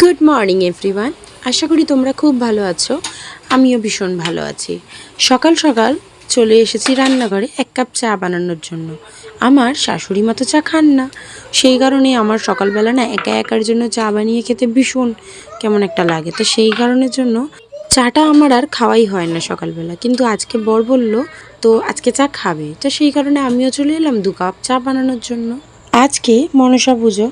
Good morning everyone আশা করি তোমরা খুব ভালো আছো। আমিও ভীষণ ভালো আছি। সকাল সকাল চলে এসেছি রান্নাঘরে এক কাপ চা বানানোর জন্য। আমার শাশুড়ি মতো চা খান না। সেই কারণে আমার সকালবেলা না একা একার জন্য চা বানিয়ে খেতে ভীষণ কেমন একটা লাগে। তো সেই কারণের জন্য চাটা আমার আর খাওয়াই হয় না সকালবেলা। কিন্তু আজকে বর বলল, তো আজকে চা খাবে? তো সেই কারণে আমিও চলে এলাম দু কাপ চা বানানোর জন্য। আজকে মনসা পুজো।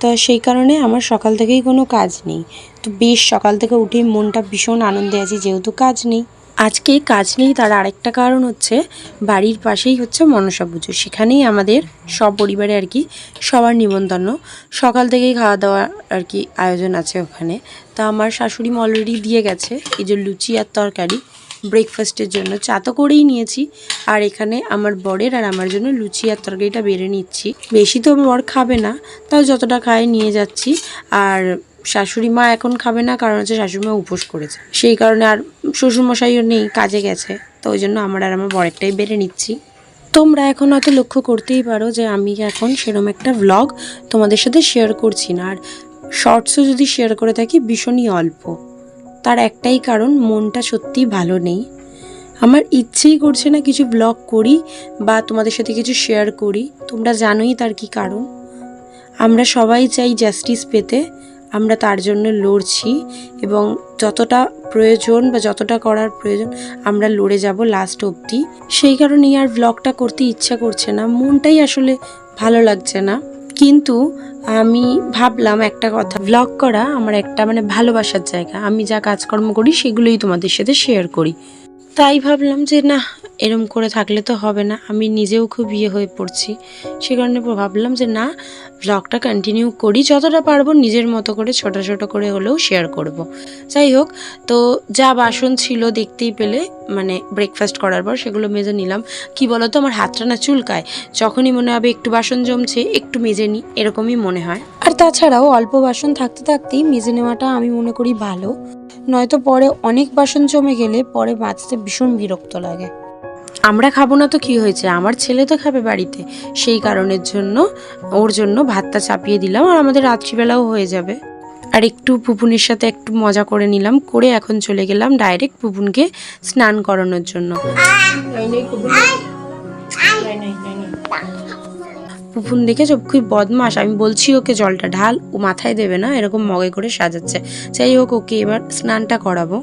তা সেই কারণে আমার সকাল থেকেই কোনো কাজ নেই। তো বেশ সকাল থেকে উঠেই মনটা ভীষণ আনন্দে আছি, যেহেতু কাজ নেই। আজকে কাজ নেই, তার আরেকটা কারণ হচ্ছে বাড়ির পাশেই হচ্ছে মনসা পুজো। সেখানেই আমাদের সপরিবারে আর কি সবার নিমন্ত্রণ। সকাল থেকেই খাওয়া দাওয়া আর কি আয়োজন আছে ওখানে। তা আমার শাশুড়ি অলরেডি দিয়ে গেছে, এই যে লুচি আর তরকারি। ব্রেকফাস্টের জন্য। চা তো করেই নিয়েছি। আর এখানে আমার বরের আর আমার জন্য লুচি আর তরকারিটা বেড়ে নিচ্ছি। বেশি তো বর খাবে না, তাও যতটা খায় নিয়ে যাচ্ছি। আর শাশুড়ি মা এখন খাবে না, কারণ হচ্ছে শাশুড়ি মা উপোস করেছে। সেই কারণে আর শ্বশুরমশাইও নেই, কাজে গেছে। তো ওই জন্য আমার আর আমার বরেরটাই বেড়ে নিচ্ছি। তোমরা এখন হয়তো লক্ষ্য করতেই পারো যে আমি এখন সেরকম একটা ভ্লগ তোমাদের সাথে শেয়ার করছি না। আর শর্টসও যদি শেয়ার করে থাকি, ভীষণই অল্প। তার একটাই কারণ, মনটা সত্যিই ভালো নেই। আমার ইচ্ছেই করছে না কিছু ব্লগ করি বা তোমাদের সাথে কিছু শেয়ার করি। তোমরা জানোই তার কি কারণ। আমরা সবাই চাই জাস্টিস পেতে, আমরা তার জন্য লড়ছি এবং যতটা প্রয়োজন বা যতটা করার প্রয়োজন, আমরা লড়ে যাব লাস্ট অবধি। সেই কারণেই আর ব্লগটা করতে ইচ্ছা করছে না। মনটাই আসলে ভালো লাগছে না। কিন্তু আমি ভাবলাম একটা কথা। ব্লগ করা আমার একটা মানে ভালোবাসার জায়গা। আমি যা কাজকর্ম করি সেগুলোই তোমাদের সাথে শেয়ার করি। তাই ভাবলাম যে না এরম করে থাকলে তো হবে না। আমি নিজেও খুব ইয়ে হয়ে পড়ছি। সে কারণে ভাবলাম যে, না ব্লগটা কন্টিনিউ করি। যতটা পারব নিজের মতো করে ছোট ছোট করে হলেও শেয়ার করব। যাই হোক, তো যা বাসন ছিল দেখতেই পেলে। মানে ব্রেকফাস্ট করার পর সেগুলো মেজে নিলাম। কি বলতো, আমার হাতটা না চুলকায়। যখনই মনে হবে একটু বাসন জমছে, একটু মেজে নিই, এরকমই মনে হয়। আর তাছাড়াও অল্প বাসন থাকতে থাকতেই মেজে নেওয়াটা আমি মনে করি ভালো। নয়তো পরে অনেক বাসন জমে গেলে পরে বাঁচতে ভীষণ বিরক্ত লাগে। আমরা খাব না তো কি হয়েছে? আমার ছেলে তো খাবে বাড়িতে। সেই কারণের জন্য, ওর জন্য ভাতটা চাপিয়ে দিলাম আর আমাদের রাত্রিবেলাও হয়ে যাবে। আর একটু পুপুনের সাথে একটু মজা করে নিলাম, করে এখন চলে গেলাম ডাইরেক্ট পুপুনকে স্নান করানোর জন্য। পুপুন দেখে সব খুবই বদমাস আমি বলছি ওকে জলটা ঢাল, ও মাথায় দেবে না, এরকম মগে করে সাজাচ্ছে। যাই হোক, ওকে এবার স্নানটা করাবো।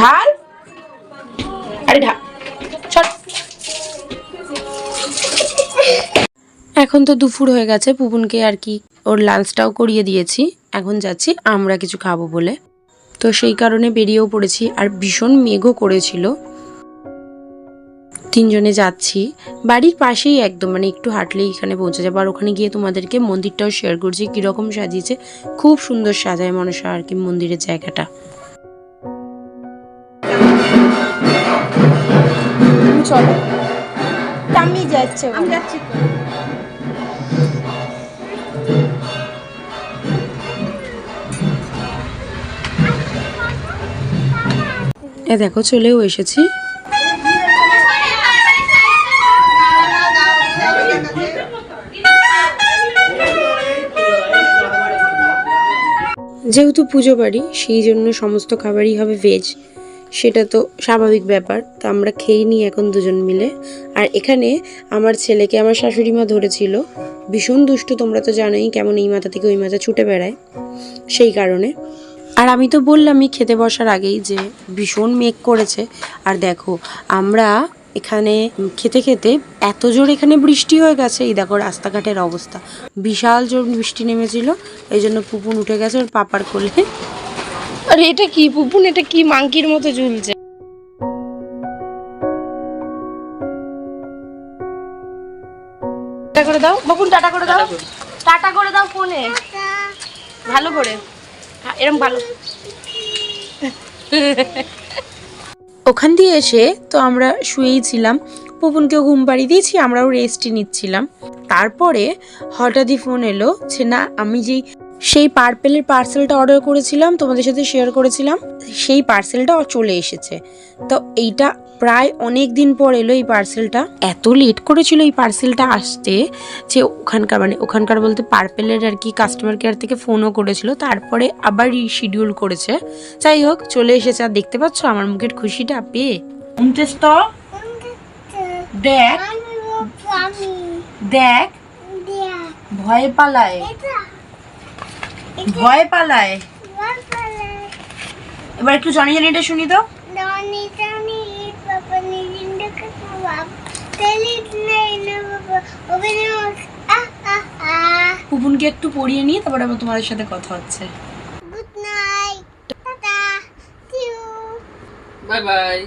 ঢাল। আরে ঢাল। এখন তো দুপুর হয়ে গেছে পুপুনকে আর কি। ওর লাঞ্চটাও করিয়ে দিয়েছি। এখন যাচ্ছি, আমরা কিছু খাব বলে। তো সেই কারণে বেরিয়েও পড়েছি, আর ভীষণ মেঘও করেছিল। তিনজনে যাচ্ছি। বাড়ির পাশেই একদম মানে একটু হাঁটলেই এখানে পৌঁছে যাব। আর ওখানে গিয়ে তোমাদেরকে মন্দিরটাও শেয়ার করছি, কীরকম সাজিয়েছে। খুব সুন্দর সাজায় মনসা আর কি মন্দিরের জায়গাটা। চলো। আমি যাচ্ছে আমি যাচ্ছি এ দেখো চলেও এসেছি। যেহেতু পুজো বাড়ি সেই জন্য সমস্ত খাবারই হবে ভেজ সেটা তো স্বাভাবিক ব্যাপার। তো আমরা খেয়ে নিই এখন দুজন মিলে। আর এখানে আমার ছেলেকে আমার শাশুড়ি মা ধরেছিল। ভীষণ দুষ্টু, তোমরা তো জানোই কেমন এই মাথা থেকে ওই মাথা ছুটে বেড়ায়। সেই কারণে। আর আমি তো বললামই খেতে বসার আগেই যে ভীষণ মেঘ করেছে। আর দেখো, আমরা এখানে খেতে খেতে এত জোর এখানে বৃষ্টি হয়ে গেছে। এই দেখো রাস্তাঘাটের অবস্থা। বিশাল জোর বৃষ্টি নেমেছিল। এই জন্য পুপুন উঠে গেছে, ওর পাপার কোলে। আরে এটা কি পুপুন এটা কি মাংকির মতো ঝুলছে? টাটা করে দাও। বাপুন টাটা করে দাও। টাটা করে দাও। ফোনে। ভালো করে। হ্যাঁ, এরম ভালো। ওখান দিয়ে এসে তো আমরা শুয়েই ছিলাম। পুপুনকেও ঘুম পাড়িয়ে দিয়েছি আমরাও রেস্টই নিচ্ছিলাম। তারপরে হঠাৎই ফোন এলো যে না আমি যেই সেই পার্পেলের পার্সেলটা অর্ডার করেছিলাম তোমাদের সাথে শেয়ার করেছিলাম সেই পার্সেলটা চলে এসেছে তো এইটা প্রায় অনেক দিন পর এলো এই পার্সেলটা এত লেট করেছিল এই পার্সেলটা আসতে যে ওখানকার মানে ওখানকার বলতে পার্পেলের আর কি কাস্টমার কেয়ার থেকে ফোনও করেছিল তারপরে আবার রিশিডিউল করেছে যাই হোক চলে এসেছে আর দেখতে পাচ্ছ আমার মুখের খুশিটা পেয়ে দেখ দেখ ভয় পালায় ভয় পালায়। এবার একটু জনি জনিটা শুনি তো। পুপুনকে একটু পড়িয়ে নিয়ে তারপরে আবার তোমাদের সাথে কথা হচ্ছে। Night. Ta-ta. See bye bye